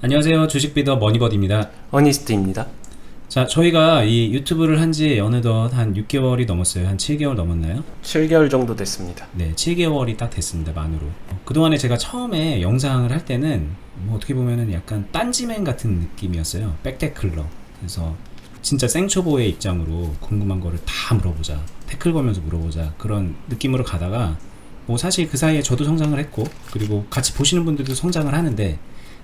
안녕하세요. 주식비더 머니버디입니다. 어니스트입니다. 자, 저희가 이 유튜브를 한 지 어느덧 한 6개월이 넘었어요. 한 7개월 넘었나요? 7개월 정도 됐습니다. 네, 7개월이 딱 됐습니다. 만으로. 그동안에 제가 처음에 영상을 할 때는 뭐 어떻게 보면은 약간 딴지맨 같은 느낌이었어요. 백테클러. 그래서 진짜 생초보의 입장으로 궁금한 거를 다 물어보자. 태클 걸면서 물어보자. 그런 느낌으로 가다가 뭐 사실 그 사이에 저도 성장을 했고 그리고 같이 보시는 분들도 성장을 하는데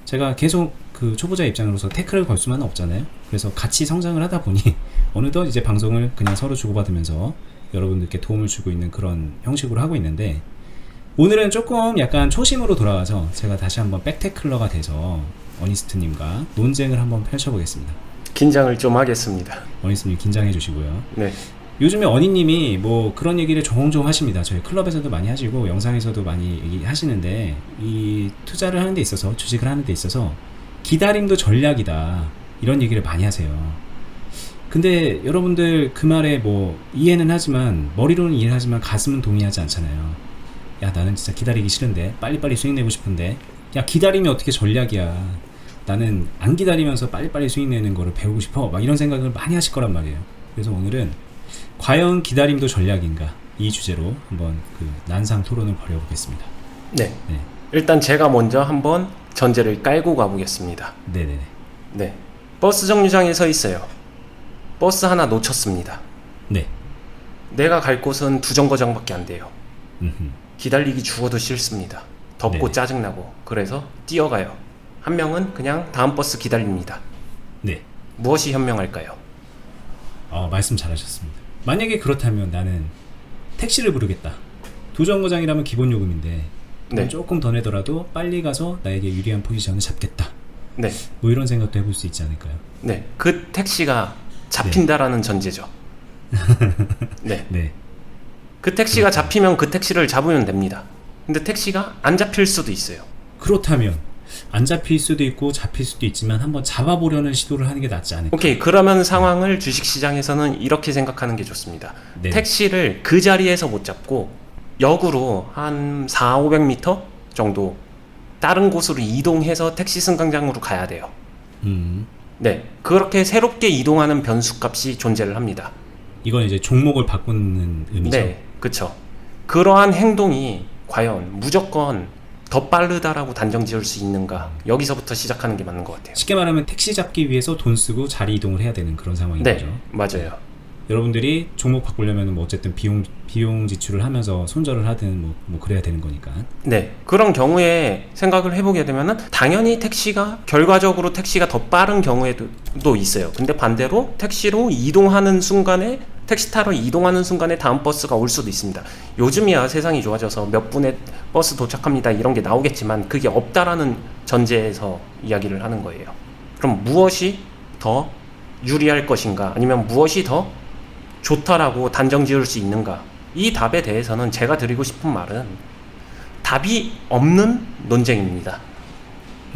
제가 계속 그 초보자 입장으로서 태클을 걸 수만은 없잖아요. 그래서 같이 성장을 하다 보니 어느덧 이제 방송을 그냥 서로 주고받으면서 여러분들께 도움을 주고 있는 그런 형식으로 하고 있는데 오늘은 조금 약간 초심으로 돌아가서 제가 다시 한번 백테클러가 돼서 어니스트님과 논쟁을 한번 펼쳐보겠습니다. 긴장을 좀 하겠습니다. 어니스트님 긴장해 주시고요. 네. 요즘에 어니님이 뭐 그런 얘기를 종종 하십니다. 저희 클럽에서도 많이 하시고 영상에서도 많이 얘기하시는데 이 투자를 하는 데 있어서 주식을 하는 데 있어서 기다림도 전략이다 이런 얘기를 많이 하세요. 근데 여러분들 그 말에 뭐 이해는 하지만 머리로는 이해를 하지만 가슴은 동의하지 않잖아요. 야 나는 진짜 기다리기 싫은데 빨리빨리 수익 내고 싶은데 야 기다림이 어떻게 전략이야. 나는 안 기다리면서 빨리빨리 수익 내는 거를 배우고 싶어. 막 이런 생각을 많이 하실 거란 말이에요. 그래서 오늘은 과연 기다림도 전략인가 이 주제로 한번 그 난상 토론을 벌여보겠습니다. 네. 네, 일단 제가 먼저 한번 전제를 깔고 가보겠습니다. 네네네. 네. 버스 정류장에 서 있어요. 버스 하나 놓쳤습니다. 네. 내가 갈 곳은 두 정거장밖에 안 돼요. 음흠. 기다리기 죽어도 싫습니다. 덥고 네네. 짜증나고. 그래서 뛰어가요. 한 명은 그냥 다음 버스 기다립니다. 네. 무엇이 현명할까요? 어, 말씀 잘하셨습니다. 만약에 그렇다면 나는 택시를 부르겠다. 도정거장이라면 기본 요금인데 네. 조금 더 내더라도 빨리 가서 나에게 유리한 포지션을 잡겠다. 네. 뭐 이런 생각도 해볼 수 있지 않을까요? 네. 그 택시가 잡힌다라는 전제죠. 네. 네. 그 택시가 잡히면 그 택시를 잡으면 됩니다. 근데 택시가 안 잡힐 수도 있어요. 그렇다면 안 잡힐 수도 있고 잡힐 수도 있지만 한번 잡아보려는 시도를 하는 게 낫지 않을까? 오케이. 그러면 상황을 주식시장에서는 이렇게 생각하는 게 좋습니다. 네. 택시를 그 자리에서 못 잡고 역으로 한 4, 500m 정도 다른 곳으로 이동해서 택시 승강장으로 가야 돼요. 음. 네. 그렇게 새롭게 이동하는 변수값이 존재를 합니다. 이건 이제 종목을 바꾸는 의미죠. 네. 그쵸. 그러한 행동이 과연 무조건 더 빠르다라고 단정 지을 수 있는가? 여기서부터 시작하는 게 맞는 것 같아요. 쉽게 말하면 택시 잡기 위해서 돈 쓰고 자리 이동을 해야 되는 그런 상황인 네, 거죠. 맞아요. 여러분들이 종목 바꾸려면 뭐 어쨌든 비용 비용 지출을 하면서 손절을 하든 뭐, 뭐 그래야 되는 거니까. 네. 그런 경우에 생각을 해보게 되면은 당연히 택시가 결과적으로 택시가 더 빠른 경우에도 또 있어요. 근데 반대로 택시로 이동하는 순간에 택시 타러 이동하는 순간에 다음 버스가 올 수도 있습니다. 요즘이야 세상이 좋아져서 몇 분에 버스 도착합니다 이런 게 나오겠지만 그게 없다라는 전제에서 이야기를 하는 거예요. 그럼 무엇이 더 유리할 것인가 아니면 무엇이 더 좋다라고 단정 지을 수 있는가? 이 답에 대해서는 제가 드리고 싶은 말은 답이 없는 논쟁입니다.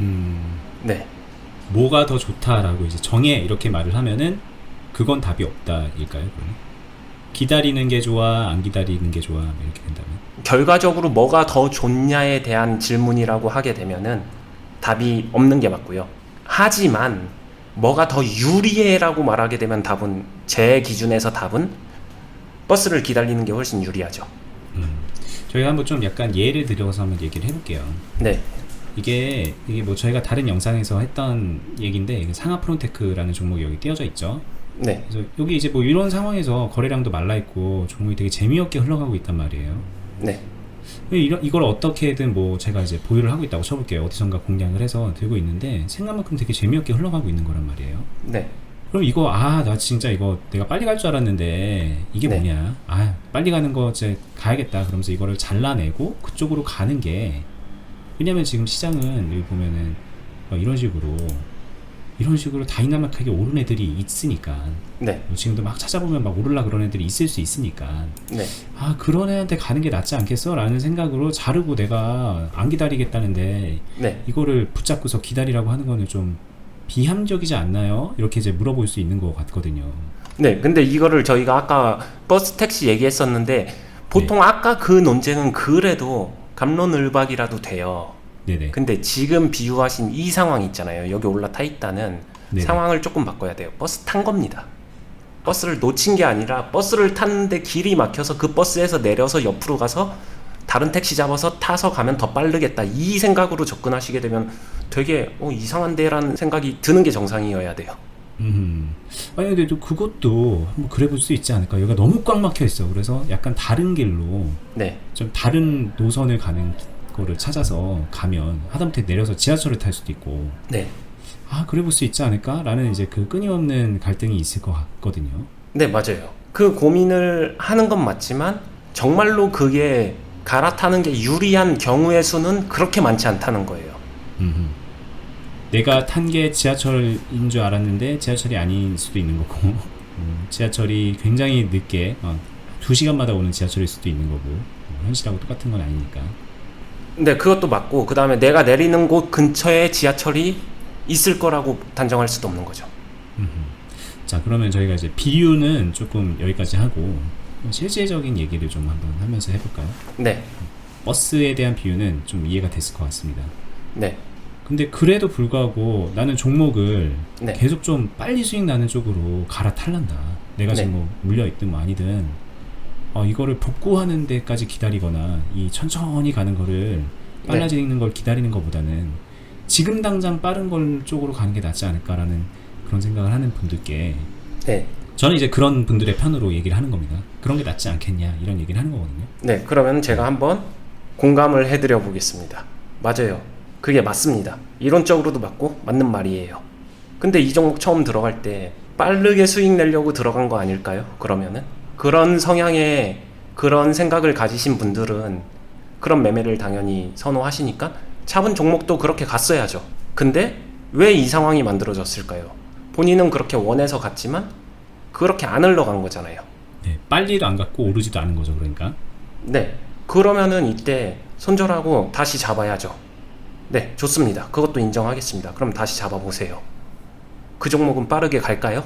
음, 네. 뭐가 더 좋다라고 이제 정해 이렇게 말을 하면은 그건 답이 없다일까요? 그러면? 기다리는 게 좋아, 안 기다리는 게 좋아 뭐 이렇게 된다면. 결과적으로 뭐가 더 좋냐에 대한 질문이라고 하게 되면은 답이 없는 게 맞고요. 하지만 뭐가 더 유리해라고 말하게 되면 답은 제 기준에서 답은 버스를 기다리는 게 훨씬 유리하죠. 저희가 한번 좀 약간 예를 들어서 한번 얘기를 해볼게요. 네. 이게 이게 뭐 저희가 다른 영상에서 했던 얘기인데 상하 프론테크라는 종목이 여기 띄어져 있죠. 네. 그래서 여기 이제 뭐 이런 상황에서 거래량도 말라 있고 종목이 되게 재미없게 흘러가고 있단 말이에요. 네. 이런 이걸 어떻게든 뭐 제가 이제 보유를 하고 있다고 쳐볼게요. 어디선가 공략을 해서 들고 있는데 생각만큼 되게 재미없게 흘러가고 있는 거란 말이에요. 네. 그럼 이거 아 나 진짜 이거 내가 빨리 갈 줄 알았는데 이게 네. 뭐냐? 아 빨리 가는 거 이제 가야겠다. 그러면서 이거를 잘라내고 그쪽으로 가는 게 왜냐면 지금 시장은 여기 보면은 막 이런 식으로 이런 식으로 다이나믹하게 오른 애들이 있으니까 네. 뭐 지금도 막 찾아보면 막 오르라 그런 애들이 있을 수 있으니까 네. 아 그런 애한테 가는 게 낫지 않겠어? 라는 생각으로 자르고 내가 안 기다리겠다는데 네. 이거를 붙잡고서 기다리라고 하는 거는 좀 비합리적이지 않나요? 이렇게 이제 물어볼 수 있는 것 같거든요. 네, 근데 이거를 저희가 아까 버스 택시 얘기했었는데 보통 아까 그 논쟁은 그래도 감론을박이라도 돼요. 네네. 근데 지금 비유하신 이 상황 있잖아요. 여기 올라타 있다는 네네. 상황을 조금 바꿔야 돼요. 버스 탄 겁니다. 버스를 놓친 게 아니라 버스를 탔는데 길이 막혀서 그 버스에서 내려서 옆으로 가서 다른 택시 잡아서 타서 가면 더 빠르겠다. 이 생각으로 접근하시게 되면 되게 어, 이상한데라는 생각이 드는 게 정상이어야 돼요. 음. 아니 근데 또 그것도 한번 그래 볼 수 있지 않을까? 여기가 너무 꽉 막혀 있어. 그래서 약간 다른 길로 네. 좀 다른 노선을 가는 거를 찾아서 가면 하다못해 내려서 지하철을 탈 수도 있고 네. 아 그래 볼 수 있지 않을까라는 이제 그 끊임없는 갈등이 있을 것 같거든요. 네, 맞아요. 그 고민을 하는 건 맞지만 정말로 그게 갈아타는 게 유리한 경우의 수는 그렇게 많지 않다는 거예요. 음흠. 내가 탄 게 지하철인 줄 알았는데 지하철이 아닌 수도 있는 거고 음, 지하철이 굉장히 늦게 어, 2시간마다 오는 지하철일 수도 있는 거고 어, 현실하고 똑같은 건 아니니까 네, 그것도 맞고 그 다음에 내가 내리는 곳 근처에 지하철이 있을 거라고 단정할 수도 없는 거죠. 자 그러면 저희가 이제 비유는 조금 여기까지 하고 실제적인 얘기를 좀 한번 하면서 해볼까요? 네, 버스에 대한 비유는 좀 이해가 됐을 것 같습니다 네, 근데 그래도 불구하고 나는 종목을 네. 계속 좀 빨리 수익 나는 쪽으로 갈아탈란다. 내가 지금 네. 뭐 물려있든 뭐 아니든 어, 이거를 복구하는 데까지 기다리거나 이 천천히 가는 거를 빨라지는 걸 기다리는 것보다는 지금 당장 빠른 걸 쪽으로 가는 게 낫지 않을까라는 그런 생각을 하는 분들께 네, 저는 이제 그런 분들의 편으로 얘기를 하는 겁니다. 그런 게 낫지 않겠냐 이런 얘기를 하는 거거든요. 네. 그러면 제가 한번 공감을 해드려 보겠습니다. 맞아요. 그게 맞습니다. 이론적으로도 맞고 맞는 말이에요. 근데 이 종목 처음 들어갈 때 빠르게 수익 내려고 들어간 거 아닐까요? 그러면은 그런 성향의 그런 생각을 가지신 분들은 그런 매매를 당연히 선호하시니까 차분 종목도 그렇게 갔어야죠. 근데 왜 이 상황이 만들어졌을까요? 본인은 그렇게 원해서 갔지만 그렇게 안 흘러간 거잖아요. 네, 빨리도 안 갔고 오르지도 않은 거죠. 그러니까 네. 그러면은 이때 손절하고 다시 잡아야죠. 네, 좋습니다. 그것도 인정하겠습니다. 그럼 다시 잡아보세요. 그 종목은 빠르게 갈까요?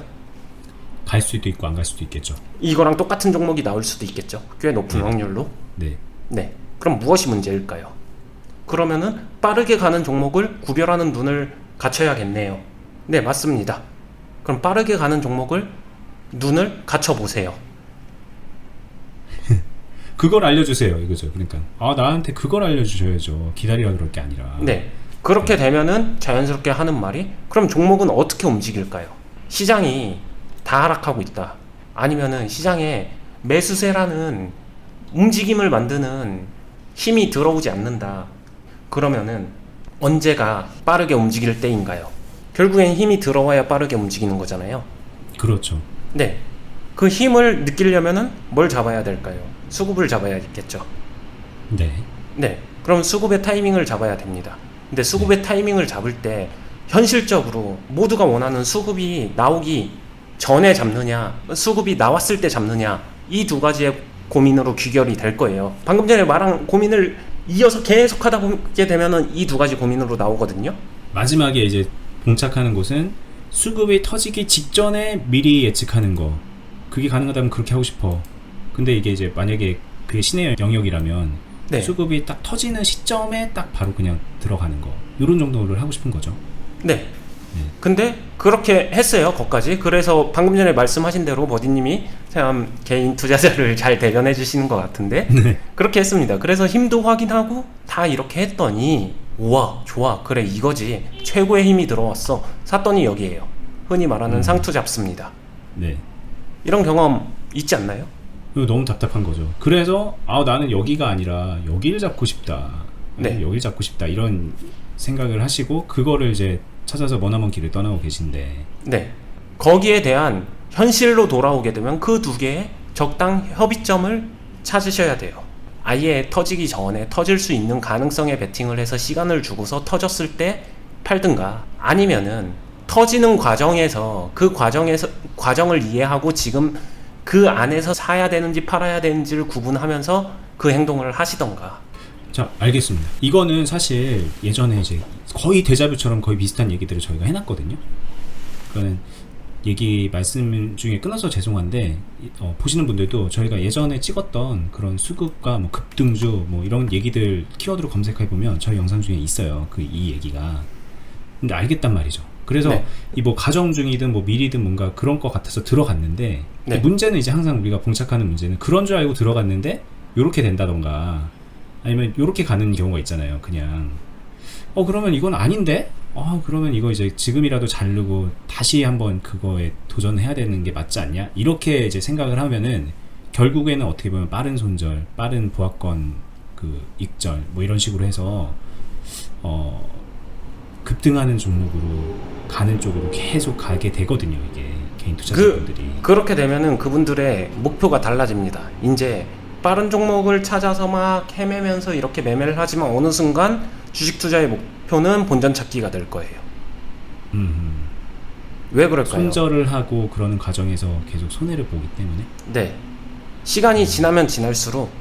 갈 수도 있고 안 갈 수도 있겠죠. 이거랑 똑같은 종목이 나올 수도 있겠죠. 꽤 높은 네. 확률로. 네. 네. 그럼 무엇이 문제일까요? 그러면은 빠르게 가는 종목을 구별하는 눈을 갖춰야겠네요. 네, 맞습니다. 그럼 빠르게 가는 종목을 눈을 갖춰 보세요. 그걸 알려주세요 이거죠 그러니까 아 나한테 그걸 알려주셔야죠 기다리라 그럴 게 아니라 네. 그렇게 되면은 자연스럽게 하는 말이 그럼 종목은 어떻게 움직일까요? 시장이 다 하락하고 있다. 아니면은 시장에 매수세라는 움직임을 만드는 힘이 들어오지 않는다. 그러면은 언제가 빠르게 움직일 때인가요? 결국엔 힘이 들어와야 빠르게 움직이는 거잖아요. 그렇죠 네. 그 힘을 느끼려면은 뭘 잡아야 될까요? 수급을 잡아야겠죠. 네 네. 그럼 수급의 타이밍을 잡아야 됩니다. 근데 수급의 타이밍을 잡을 때 현실적으로 모두가 원하는 수급이 나오기 전에 잡느냐, 수급이 나왔을 때 잡느냐, 이 두 가지의 고민으로 귀결이 될 거예요. 방금 전에 말한 고민을 이어서 계속 하다 보게 되면은 이 두 가지 고민으로 나오거든요. 마지막에 이제 봉착하는 곳은 수급이 터지기 직전에 미리 예측하는 거 그게 가능하다면 그렇게 하고 싶어 근데 이게 이제 만약에 그게 신의 영역이라면 네. 수급이 딱 터지는 시점에 딱 바로 그냥 들어가는 거 이런 정도를 하고 싶은 거죠 네. 근데 그렇게 했어요, 거기까지. 그래서 방금 전에 말씀하신 대로 버디님이 참 개인 투자자를 잘 대변해 주시는 것 같은데 네. 그렇게 했습니다. 그래서 힘도 확인하고 다 이렇게 했더니 우와 좋아 그래 이거지 최고의 힘이 들어왔어 샀더니 여기에요. 흔히 말하는 음. 상투 잡습니다. 네 이런 경험 있지 않나요? 너무 답답한 거죠 그래서 아 나는 여기가 아니라 여기를 잡고 싶다 네. 여기를 잡고 싶다 이런 생각을 하시고 그거를 이제 찾아서 머나먼 길을 떠나고 계신데 네. 거기에 대한 현실로 돌아오게 되면 그 두 개의 적당 협의점을 찾으셔야 돼요. 아예 터지기 전에 터질 수 있는 가능성에 베팅을 해서 시간을 주고서 터졌을 때 팔든가 아니면은 터지는 과정에서 그 과정에서 과정을 이해하고 지금 그 안에서 사야 되는지 팔아야 되는지를 구분하면서 그 행동을 하시던가. 자 알겠습니다 이거는 사실 예전에 이제 거의 대자뷰처럼 거의 비슷한 얘기들을 저희가 해놨거든요 그거는 얘기 말씀 중에 끊어서 죄송한데 이- 어, 보시는 분들도 저희가 예전에 찍었던 그런 수급과 뭐 급등주 뭐 이런 얘기들 키워드로 검색해 보면 저희 영상 중에 있어요. 그 이 얘기가. 근데 알겠단 말이죠. 그래서 네. 이뭐 가정 중이든 뭐 미리든 뭔가 그런 것 같아서 들어갔는데 네. 문제는 이제 항상 우리가 봉착하는 문제는 그런 줄 알고 들어갔는데 요렇게 된다던가 아니면 요렇게 가는 경우가 있잖아요. 그냥 어 그러면 이건 아닌데 어 그러면 이거 이제 지금이라도 자르고 다시 한번 그거에 도전해야 되는 게 맞지 않냐 이렇게 이제 생각을 하면은 결국에는 어떻게 보면 빠른 손절 빠른 보합권 그 익절 뭐 이런 식으로 해서 어 급등하는 종목으로 가는 쪽으로 계속 가게 되거든요 이게 개인 투자자분들이 그렇게 되면은 그분들의 목표가 달라집니다. 이제 빠른 종목을 찾아서 막 헤매면서 이렇게 매매를 하지만 어느 순간 주식 투자의 목표는 본전 찾기가 될 거예요. 음, 왜 그럴까요? 손절을 하고 그러는 과정에서 계속 손해를 보기 때문에 네. 시간이 지나면 지날수록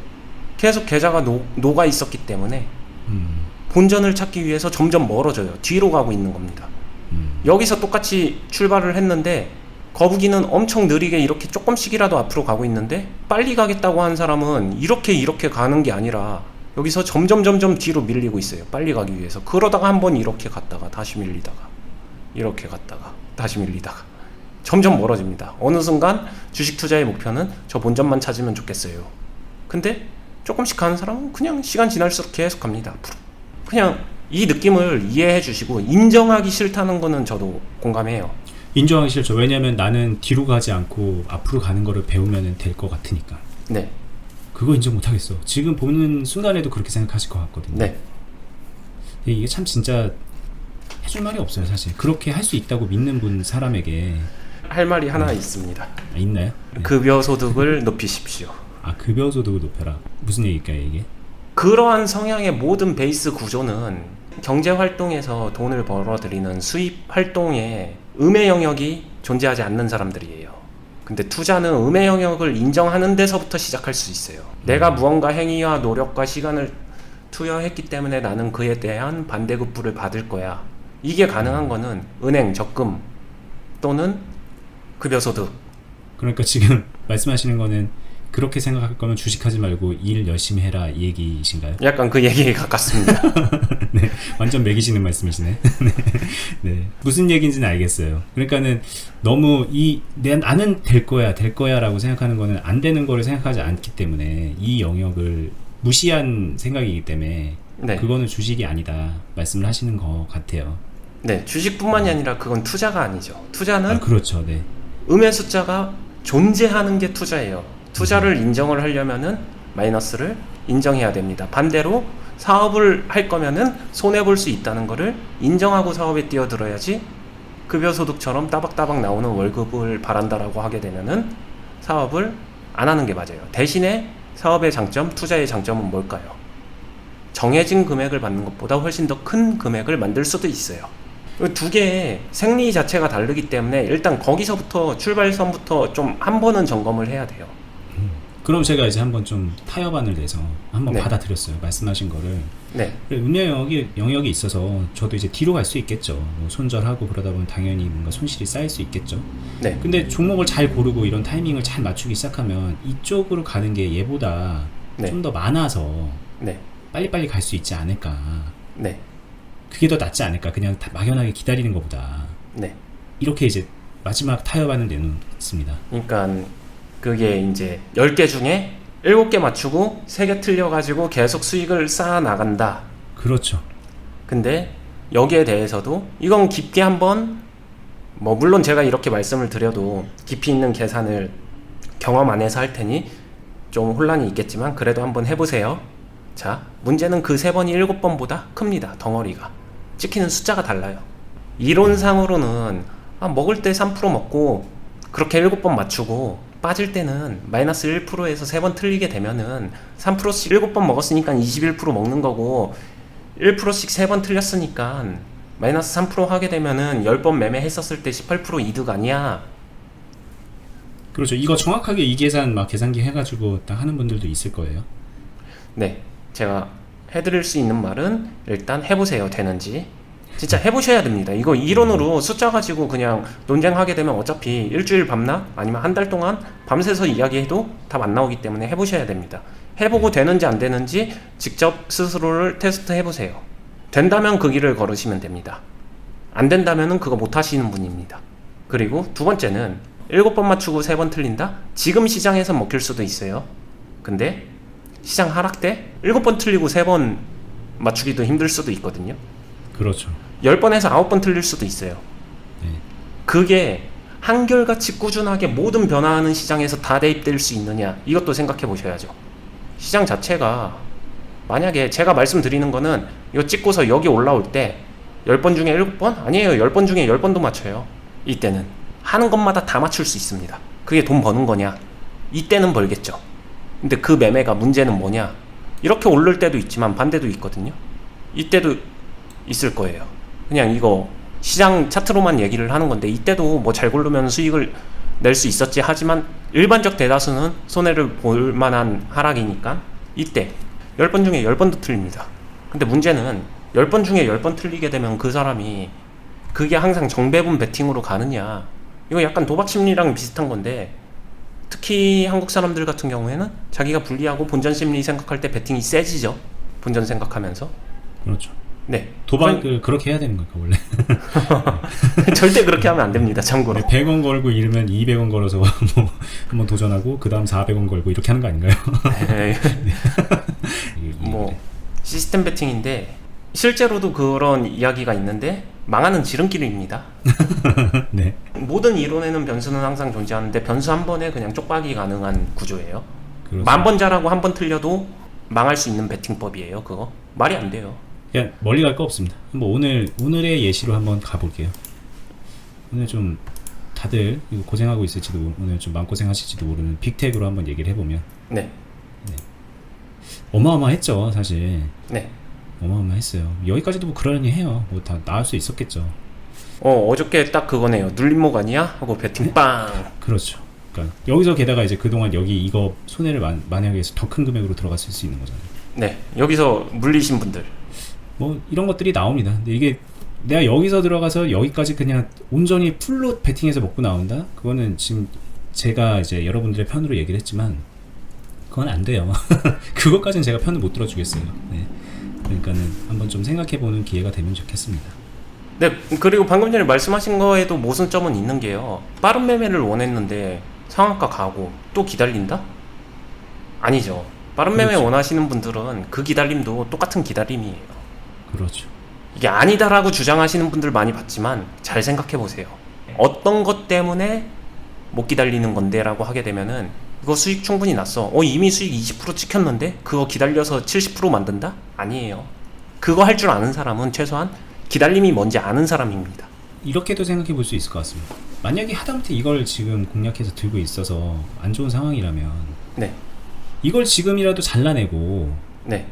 계속 계좌가 녹, 녹아 있었기 때문에 음, 본전을 찾기 위해서 점점 멀어져요. 뒤로 가고 있는 겁니다. 음, 여기서 똑같이 출발을 했는데 거북이는 엄청 느리게 이렇게 조금씩이라도 앞으로 가고 있는데 빨리 가겠다고 한 사람은 이렇게 이렇게 가는 게 아니라 여기서 점점 점점 뒤로 밀리고 있어요. 빨리 가기 위해서. 그러다가 한번 이렇게 갔다가 다시 밀리다가 이렇게 갔다가 다시 밀리다가 점점 멀어집니다. 어느 순간 주식 투자의 목표는 저 본전만 찾으면 좋겠어요. 근데 조금씩 가는 사람은 그냥 시간 지날수록 계속 갑니다. 앞으로. 그냥 이 느낌을 이해해 주시고 인정하기 싫다는 거는 저도 공감해요. 인정하기 싫죠 왜냐면 나는 뒤로 가지 않고 앞으로 가는 거를 배우면 될 것 같으니까 네. 그거 인정 못 하겠어 지금 보는 순간에도 그렇게 생각하실 것 같거든요 네. 이게 참 진짜 해줄 말이 없어요 사실 그렇게 할 수 있다고 믿는 분 사람에게 할 말이 하나 있습니다. 아, 있나요? 네. 급여 소득을 높이십시오. 아 급여 소득을 높여라 무슨 얘기일까요 이게? 그러한 성향의 모든 베이스 구조는 경제 활동에서 돈을 벌어들이는 수입 활동에 음의 영역이 존재하지 않는 사람들이에요. 근데 투자는 음의 영역을 인정하는 데서부터 시작할 수 있어요. 내가 무언가 행위와 노력과 시간을 투여했기 때문에 나는 그에 대한 반대급부를 받을 거야. 이게 가능한 거는 은행 적금 또는 급여 소득 그러니까 지금 말씀하시는 거는 그렇게 생각할 거면 주식하지 말고 일 열심히 해라 이 얘기이신가요? 약간 그 얘기에 가깝습니다. 네, 완전 매기시는 말씀이시네. 네, 네. 무슨 얘기인지는 알겠어요. 그러니까는 너무 이 내, 나는 될 거야, 될 거야라고 생각하는 거는 안 되는 거를 생각하지 않기 때문에 이 영역을 무시한 생각이기 때문에 네. 그거는 주식이 아니다 말씀을 하시는 것 같아요. 네, 주식뿐만이 아니라 그건 투자가 아니죠. 투자는 아, 그렇죠, 네. 음의 숫자가 존재하는 게 투자예요. 투자를 인정을 하려면은 마이너스를 인정해야 됩니다. 반대로 사업을 할 거면은 손해 볼 수 있다는 거를 인정하고 사업에 뛰어들어야지 급여 소득처럼 따박따박 나오는 월급을 바란다라고 하게 되면은 사업을 안 하는 게 맞아요. 대신에 사업의 장점, 투자의 장점은 뭘까요? 정해진 금액을 받는 것보다 훨씬 더 큰 금액을 만들 수도 있어요. 그두 개의 생리 자체가 다르기 때문에 일단 거기서부터 출발선부터 좀 한 번은 점검을 해야 돼요. 그럼 제가 이제 한번 좀 타협안을 내서 한번 네. 받아들였어요. 말씀하신 거를. 네, 음 영역이, 영역이 있어서 저도 이제 뒤로 갈 수 있겠죠. 뭐 손절하고 그러다 보면 당연히 뭔가 손실이 쌓일 수 있겠죠. 네, 근데 종목을 잘 고르고 이런 타이밍을 잘 맞추기 시작하면 이쪽으로 가는 게 얘보다 네. 좀더 많아서 네, 빨리빨리 갈 수 있지 않을까. 네, 그게 더 낫지 않을까. 그냥 다 막연하게 기다리는 것보다. 네. 이렇게 이제 마지막 타협안을 내놓습니다. 그러니까 그게 이제 10개 중에 7개 맞추고 3개 틀려가지고 계속 수익을 쌓아 나간다. 그렇죠. 근데 여기에 대해서도 이건 깊게 한번 뭐 물론 제가 이렇게 말씀을 드려도 깊이 있는 계산을 경험 안에서 할 테니 좀 혼란이 있겠지만 그래도 한번 해보세요. 자, 문제는 그 세 번이 일곱 번보다 큽니다. 덩어리가 찍히는 숫자가 달라요. 이론상으로는 아, 먹을 때 3% 먹고 그렇게 일곱 번 맞추고 빠질 때는 마이너스 1%에서 세번 틀리게 되면은 3%씩 일곱 번 먹었으니까 21% 먹는 거고 1%씩 3번 틀렸으니까 마이너스 3% 하게 되면은 10번 매매했었을 때 18% 이득 아니야. 그렇죠. 이거 정확하게 이 계산 막 계산기 해가지고 딱 하는 분들도 있을 거예요. 네. 제가 해드릴 수 있는 말은 일단 해보세요. 되는지. 진짜 해보셔야 됩니다. 이거 이론으로 숫자 가지고 그냥 논쟁하게 되면 어차피 일주일 밤낮 아니면 한 달 동안 밤새서 이야기해도 답 안 나오기 때문에 해보셔야 됩니다. 해보고 되는지 안 되는지 직접 스스로를 테스트 해보세요. 된다면 그 길을 걸으시면 됩니다. 안 된다면은 그거 못 하시는 분입니다. 그리고 두 번째는 일곱 번 맞추고 세 번 틀린다? 지금 시장에서 먹힐 수도 있어요. 근데 시장 하락 때 일곱 번 틀리고 세 번 맞추기도 힘들 수도 있거든요. 그렇죠. 10번에서 9번 틀릴 수도 있어요. 네. 그게 한결같이 꾸준하게 모든 변화하는 시장에서 다 대입될 수 있느냐 이것도 생각해 보셔야죠. 시장 자체가 만약에 제가 말씀드리는 거는 이거 찍고서 여기 올라올 때 10번 중에 7번? 아니에요. 10번 중에 10번도 맞춰요. 이때는 하는 것마다 다 맞출 수 있습니다. 그게 돈 버는 거냐? 이때는 벌겠죠. 근데 그 매매가 문제는 뭐냐? 이렇게 오를 때도 있지만 반대도 있거든요. 이때도 있을 거예요. 그냥 이거 시장 차트로만 얘기를 하는 건데 이때도 뭐 잘 고르면 수익을 낼 수 있었지 하지만 일반적 대다수는 손해를 볼 만한 하락이니까 이때 10번 중에 10번도 틀립니다. 근데 문제는 10번 중에 10번 틀리게 되면 그 사람이 그게 항상 정배분 베팅으로 가느냐 이거 약간 도박 심리랑 비슷한 건데 특히 한국 사람들 같은 경우에는 자기가 불리하고 본전 심리 생각할 때 베팅이 세지죠. 본전 생각하면서. 그렇죠. 네. 도박을 그렇게 해야 되는 거니까 원래. 절대 그렇게 하면 안 됩니다. 참고로. 100원 걸고 잃으면 200원 걸어서 뭐 한번 도전하고 그 다음 400원 걸고 이렇게 하는 거 아닌가요? 네. 뭐 시스템 베팅인데 실제로도 그런 이야기가 있는데 망하는 지름길입니다. 네. 모든 이론에는 변수는 항상 존재하는데 변수 한 번에 그냥 쪽박이 가능한 구조예요. 그렇죠. 만번 잘하고 한 번 틀려도 망할 수 있는 베팅법이에요. 그거 말이 안 돼요. 그냥 멀리 갈 거 없습니다. 한번 오늘 오늘의 예시로 한번 가볼게요. 오늘 좀 다들 고생하고 있을지도 오늘 좀 마음 고생하실지도 모르는 빅텍으로 한번 얘기를 해보면 네, 어마어마했죠 사실 네. 어마어마했어요. 여기까지도 뭐 그러려니 해요. 뭐 다 나올 수 있었겠죠. 어 어저께 딱 그거네요. 눌림목 아니야? 하고 베팅 빵. 그렇죠. 그러니까 여기서 게다가 이제 그동안 여기 이거 손해를 만, 만약에 더 큰 금액으로 들어갔을 수 있는 거잖아요. 네, 여기서 물리신 분들. 뭐 이런 것들이 나옵니다. 근데 이게 내가 여기서 들어가서 여기까지 그냥 온전히 풀로 베팅해서 먹고 나온다? 그거는 지금 제가 이제 여러분들의 편으로 얘기를 했지만 그건 안 돼요. 그것까지는 제가 편을 못 들어주겠어요. 네. 그러니까는 한번 좀 생각해보는 기회가 되면 좋겠습니다. 네, 그리고 방금 전에 말씀하신 거에도 모순점은 있는 게요. 빠른 매매를 원했는데 상한가 가고 또 기다린다? 아니죠. 빠른 매매 그렇죠. 원하시는 분들은 그 기다림도 똑같은 기다림이에요. 그렇죠. 이게 아니다라고 주장하시는 분들 많이 봤지만 잘 생각해 보세요. 어떤 것 때문에 못 기다리는 건데라고 하게 되면은 이거 수익 충분히 났어. 어 이미 수익 20% 찍혔는데 그거 기다려서 70% 만든다? 아니에요. 그거 할 줄 아는 사람은 최소한 기다림이 뭔지 아는 사람입니다. 이렇게도 생각해 볼 수 있을 것 같습니다. 만약에 하다못해 이걸 지금 공략해서 들고 있어서 안 좋은 상황이라면 네, 이걸 지금이라도 잘라내고 네,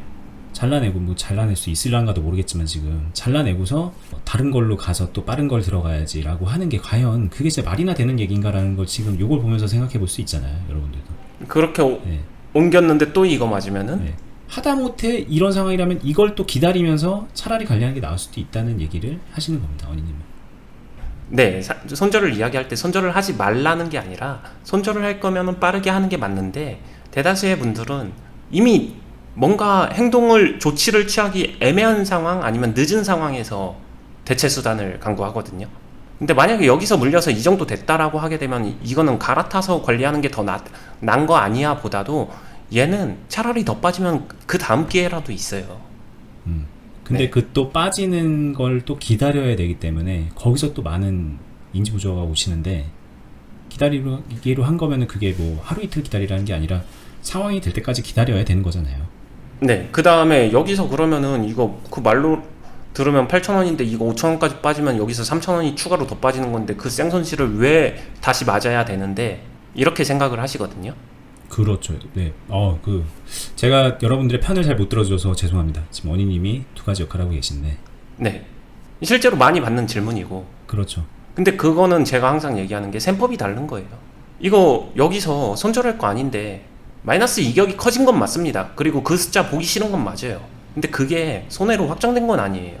잘라내고 뭐 잘라낼 수 있을란가도 모르겠지만 지금 잘라내고서 다른 걸로 가서 또 빠른 걸 들어가야지라고 하는 게 과연 그게 진짜 말이나 되는 얘기인가라는 걸 지금 요걸 보면서 생각해 볼 수 있잖아요 여러분들도 그렇게 오- 네. 옮겼는데 또 이거 맞으면은 네. 하다못해 이런 상황이라면 이걸 또 기다리면서 차라리 관리하는 게 나을 수도 있다는 얘기를 하시는 겁니다 어니님은 네, 사- 손절을 이야기할 때 손절을 하지 말라는 게 아니라 손절을 할 거면은 빠르게 하는 게 맞는데 대다수의 분들은 이미 뭔가 행동을 조치를 취하기 애매한 상황 아니면 늦은 상황에서 대체 수단을 강구하거든요. 근데 만약에 여기서 물려서 이 정도 됐다라고 하게 되면 이- 이거는 갈아타서 관리하는 게 더 난 거 아니야 보다도 얘는 차라리 더 빠지면 그 다음 기회라도 있어요. 음. 근데 네. 그또 빠지는 걸 또 기다려야 되기 때문에 거기서 또 많은 인지 부조화가 오시는데 기다리기로 한 거면은 그게 뭐 하루 이틀 기다리라는 게 아니라 상황이 될 때까지 기다려야 되는 거잖아요. 네, 그 다음에 여기서 그러면은 이거 그 말로 들으면 8,000원인데 이거 5,000원까지 빠지면 여기서 3,000원이 추가로 더 빠지는 건데 그 생손실을 왜 다시 맞아야 되는데 이렇게 생각을 하시거든요. 그렇죠. 네. 어, 그 제가 여러분들의 편을 잘 못 들어줘서 죄송합니다. 지금 원희님이 두 가지 역할을 하고 계신데 네. 실제로 많이 받는 질문이고. 그렇죠. 근데 그거는 제가 항상 얘기하는 게 셈법이 다른 거예요. 이거 여기서 손절할 거 아닌데 마이너스 이격이 커진 건 맞습니다. 그리고 그 숫자 보기 싫은 건 맞아요. 근데 그게 손해로 확정된 건 아니에요.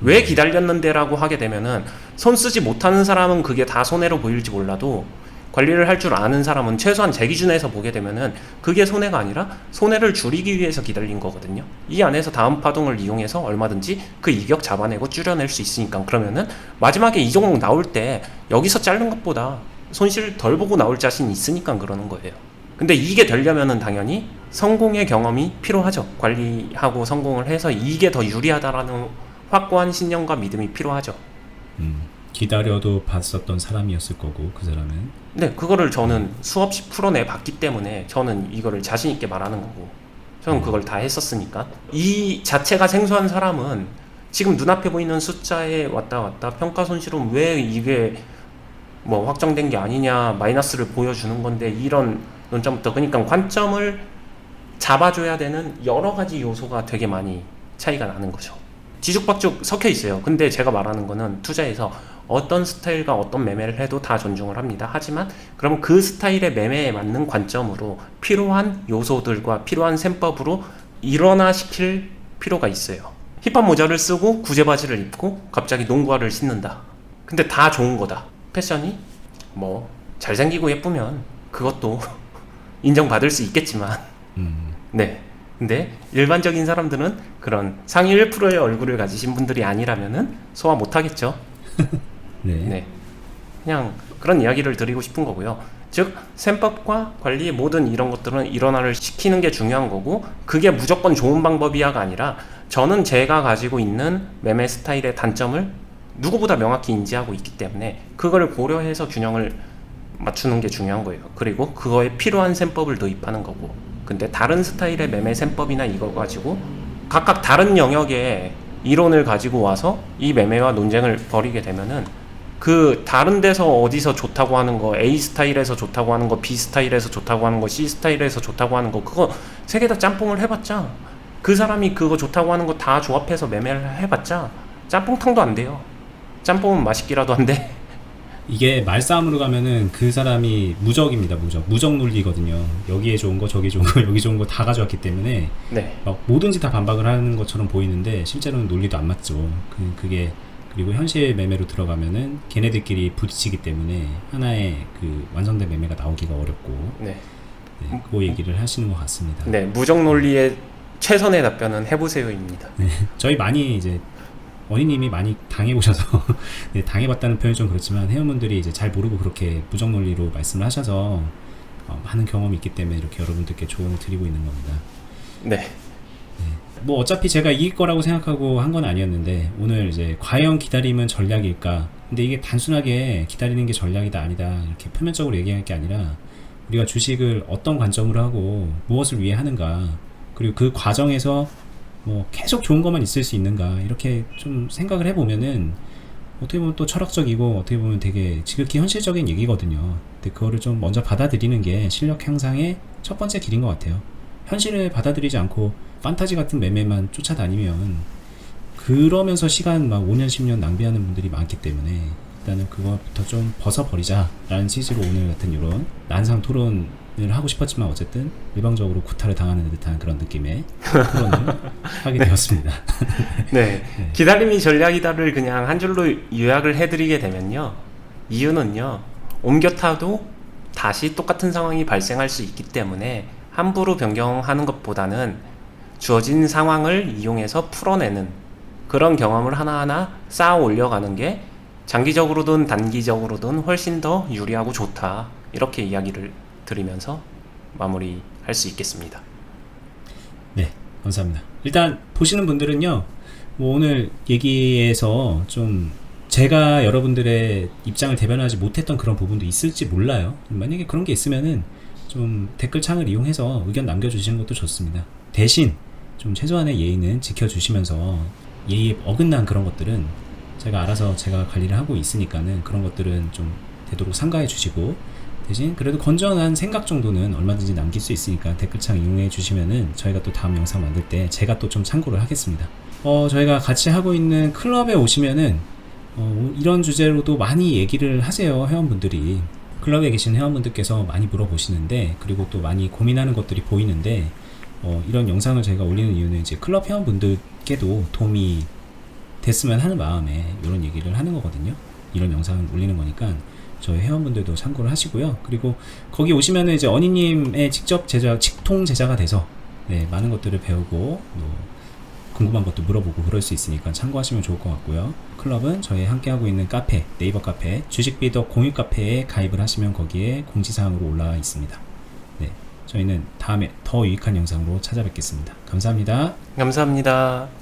왜 기다렸는데라고 하게 되면은 손 쓰지 못하는 사람은 그게 다 손해로 보일지 몰라도 관리를 할 줄 아는 사람은 최소한 제 기준에서 보게 되면은 그게 손해가 아니라 손해를 줄이기 위해서 기다린 거거든요. 이 안에서 다음 파동을 이용해서 얼마든지 그 이격 잡아내고 줄여낼 수 있으니까 그러면은 마지막에 이 종목 나올 때 여기서 자른 것보다 손실 덜 보고 나올 자신이 있으니까 그러는 거예요. 근데 이게 되려면은 당연히 성공의 경험이 필요하죠. 관리하고 성공을 해서 이게 더 유리하다라는 확고한 신념과 믿음이 필요하죠. 음, 기다려도 봤었던 사람이었을 거고 그 사람은 네, 그거를 저는 수없이 풀어내 봤기 때문에 저는 이거를 자신 있게 말하는 거고 저는 그걸 다 했었으니까 이 자체가 생소한 사람은 지금 눈앞에 보이는 숫자에 왔다 갔다 평가 손실은 왜 이게 뭐 확정된 게 아니냐 마이너스를 보여주는 건데 이런 논점부터 그러니까 관점을 잡아줘야 되는 여러 가지 요소가 되게 많이 차이가 나는 거죠. 뒤죽박죽 섞여 있어요. 근데 제가 말하는 거는 투자에서 어떤 스타일과 어떤 매매를 해도 다 존중을 합니다. 하지만 그럼 그 스타일의 매매에 맞는 관점으로 필요한 요소들과 필요한 셈법으로 일원화시킬 필요가 있어요. 힙합 모자를 쓰고 구제 바지를 입고 갑자기 농구화를 신는다. 근데 다 좋은 거다. 패션이 뭐 잘생기고 예쁘면 그것도 인정받을 수 있겠지만 음, 네. 근데 일반적인 사람들은 그런 상위 1%의 얼굴을 가지신 분들이 아니라면은 소화 못 하겠죠. 네. 네. 그냥 그런 이야기를 드리고 싶은 거고요. 즉, 셈법과 관리 모든 이런 것들은 일원화를 시키는 게 중요한 거고, 그게 무조건 좋은 방법이야가 아니라, 저는 제가 가지고 있는 매매 스타일의 단점을 누구보다 명확히 인지하고 있기 때문에, 그걸 고려해서 균형을 맞추는 게 중요한 거예요. 그리고 그거에 필요한 셈법을 도입하는 거고. 근데 다른 스타일의 매매 셈법이나 이거 가지고 각각 다른 영역의 이론을 가지고 와서 이 매매와 논쟁을 벌이게 되면은 그 다른 데서 어디서 좋다고 하는 거 A 스타일에서 좋다고 하는 거 B 스타일에서 좋다고 하는 거 C 스타일에서 좋다고 하는 거 그거 세 개 다 짬뽕을 해봤자 그 사람이 그거 좋다고 하는 거 다 조합해서 매매를 해봤자 짬뽕탕도 안 돼요. 짬뽕은 맛있기라도 한데 이게 말싸움으로 가면은 그 사람이 무적입니다 무적. 무적 논리거든요. 여기에 좋은 거 저기 좋은 거 여기 좋은 거 다 가져왔기 때문에 네. 막 뭐든지 다 반박을 하는 것처럼 보이는데 실제로는 논리도 안 맞죠. 그, 그게 그리고 현실 매매로 들어가면은 걔네들끼리 부딪히기 때문에 하나의 그 완성된 매매가 나오기가 어렵고 네. 네, 그 얘기를 하시는 것 같습니다. 네, 무적 논리의 최선의 답변은 해보세요입니다. 저희 많이 이제 원희님이 많이 당해보셔서 네, 당해봤다는 표현이 좀 그렇지만 회원분들이 이제 잘 모르고 그렇게 부정 논리로 말씀을 하셔서 어, 많은 경험이 있기 때문에 이렇게 여러분들께 조언을 드리고 있는 겁니다. 네, 뭐 어차피 제가 이길 거라고 생각하고 한 건 아니었는데 오늘 이제 과연 기다림은 전략일까? 근데 이게 단순하게 기다리는 게 전략이다 아니다 이렇게 표면적으로 얘기할 게 아니라 우리가 주식을 어떤 관점으로 하고 무엇을 위해 하는가 그리고 그 과정에서 뭐 계속 좋은 것만 있을 수 있는가 이렇게 좀 생각을 해보면은 어떻게 보면 또 철학적이고 어떻게 보면 되게 지극히 현실적인 얘기거든요. 근데 그거를 좀 먼저 받아들이는 게 실력 향상의 첫 번째 길인 것 같아요. 현실을 받아들이지 않고 판타지 같은 매매만 쫓아다니면 그러면서 시간 막 5년 10년 낭비하는 분들이 많기 때문에 일단은 그것부터 좀 벗어버리자라는 취지로 오늘 같은 이런 난상 토론 을 하고 싶었지만 어쨌든 일방적으로 구타를 당하는 듯한 그런 느낌의 토론을 하게 되었습니다. 네. 기다림이 전략이다를 그냥 한 줄로 요약을 해드리게 되면요. 이유는요. 옮겨 타도 다시 똑같은 상황이 발생할 수 있기 때문에 함부로 변경하는 것보다는 주어진 상황을 이용해서 풀어내는 그런 경험을 하나하나 쌓아 올려가는 게 장기적으로든 단기적으로든 훨씬 더 유리하고 좋다. 이렇게 이야기를 드리면서 마무리할 수 있겠습니다. 네, 감사합니다. 일단 보시는 분들은요, 뭐 오늘 얘기에서 좀 제가 여러분들의 입장을 대변하지 못했던 그런 부분도 있을지 몰라요. 만약에 그런 게 있으면은 좀 댓글창을 이용해서 의견 남겨주시는 것도 좋습니다. 대신 좀 최소한의 예의는 지켜주시면서 예의에 어긋난 그런 것들은 제가 알아서 제가 관리를 하고 있으니까는 그런 것들은 좀 되도록 삼가해 주시고 대신 그래도 건전한 생각 정도는 얼마든지 남길 수 있으니까 댓글창 이용해 주시면은 저희가 또 다음 영상 만들 때 제가 또 좀 참고를 하겠습니다. 어, 저희가 같이 하고 있는 클럽에 오시면은 어, 이런 주제로도 많이 얘기를 하세요 회원분들이 클럽에 계신 회원분들께서 많이 물어보시는데 그리고 또 많이 고민하는 것들이 보이는데 어, 이런 영상을 제가 올리는 이유는 이제 클럽 회원분들께도 도움이 됐으면 하는 마음에 이런 얘기를 하는 거거든요. 이런 영상을 올리는 거니까 저희 회원분들도 참고를 하시고요. 그리고 거기 오시면은 이제 어니님의 직접 제작, 직통 제자가 돼서 네, 많은 것들을 배우고 뭐 궁금한 것도 물어보고 그럴 수 있으니까 참고하시면 좋을 것 같고요. 클럽은 저희 함께하고 있는 카페, 네이버 카페, 주식비더 공유 카페에 가입을 하시면 거기에 공지사항으로 올라와 있습니다. 네, 저희는 다음에 더 유익한 영상으로 찾아뵙겠습니다. 감사합니다. 감사합니다.